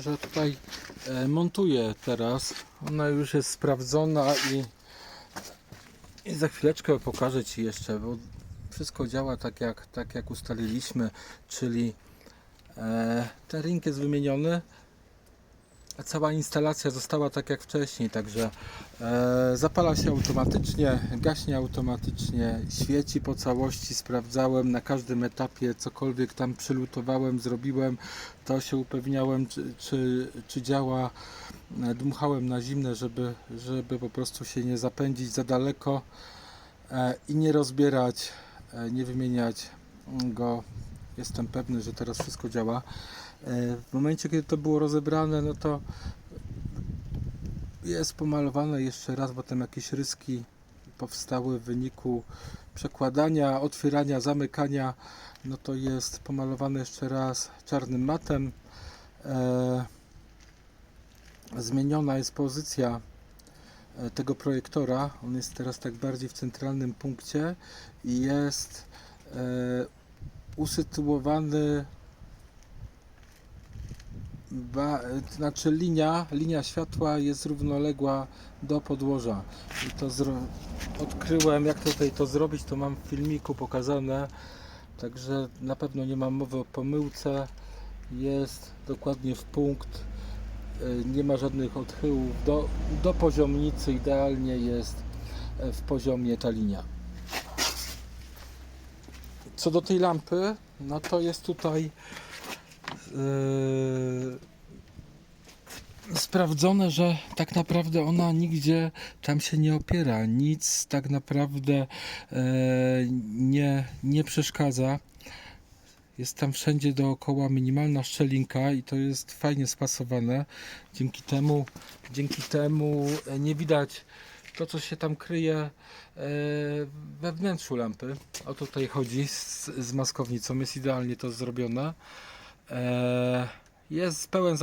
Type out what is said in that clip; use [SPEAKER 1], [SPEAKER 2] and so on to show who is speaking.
[SPEAKER 1] że tutaj e, montuję teraz. Ona już jest sprawdzona i, i za chwileczkę pokażę Ci jeszcze, bo wszystko działa tak jak, tak jak ustaliliśmy, czyli e, ten ring jest wymieniony, cała instalacja została tak jak wcześniej, także e, zapala się automatycznie, gaśnie automatycznie, świeci po całości, sprawdzałem na każdym etapie, cokolwiek tam przylutowałem, zrobiłem, to się upewniałem, czy, czy, czy działa. E, Dmuchałem na zimne, żeby, żeby po prostu się nie zapędzić za daleko e, i nie rozbierać, e, nie wymieniać go. Jestem pewny, że teraz wszystko działa. E, W momencie, kiedy to było rozebrane, no to jest pomalowane jeszcze raz, bo tam jakieś ryski powstały w wyniku przekładania, otwierania, zamykania. No to jest pomalowane jeszcze raz czarnym matem. E, zmieniona jest pozycja e, tego projektora. On jest teraz tak bardziej w centralnym punkcie i jest usytuowany ba, znaczy linia, linia światła jest równoległa do podłoża. I to odkryłem, jak tutaj to zrobić, to mam w filmiku pokazane. Także na pewno nie mam mowy o pomyłce. Jest dokładnie w punkt. y, Nie ma żadnych odchyłów. Do, do poziomnicy idealnie jest e, w poziomie ta linia. Co do tej lampy, no to jest tutaj yy, sprawdzone, że tak naprawdę ona nigdzie tam się nie opiera, nic tak naprawdę yy, nie, nie przeszkadza. Jest tam wszędzie dookoła minimalna szczelinka i to jest fajnie spasowane. Dzięki temu, dzięki temu nie widać to, co się tam kryje e, we wnętrzu lampy. O to tutaj chodzi z, z maskownicą. Jest idealnie to zrobione. E, Jest pełen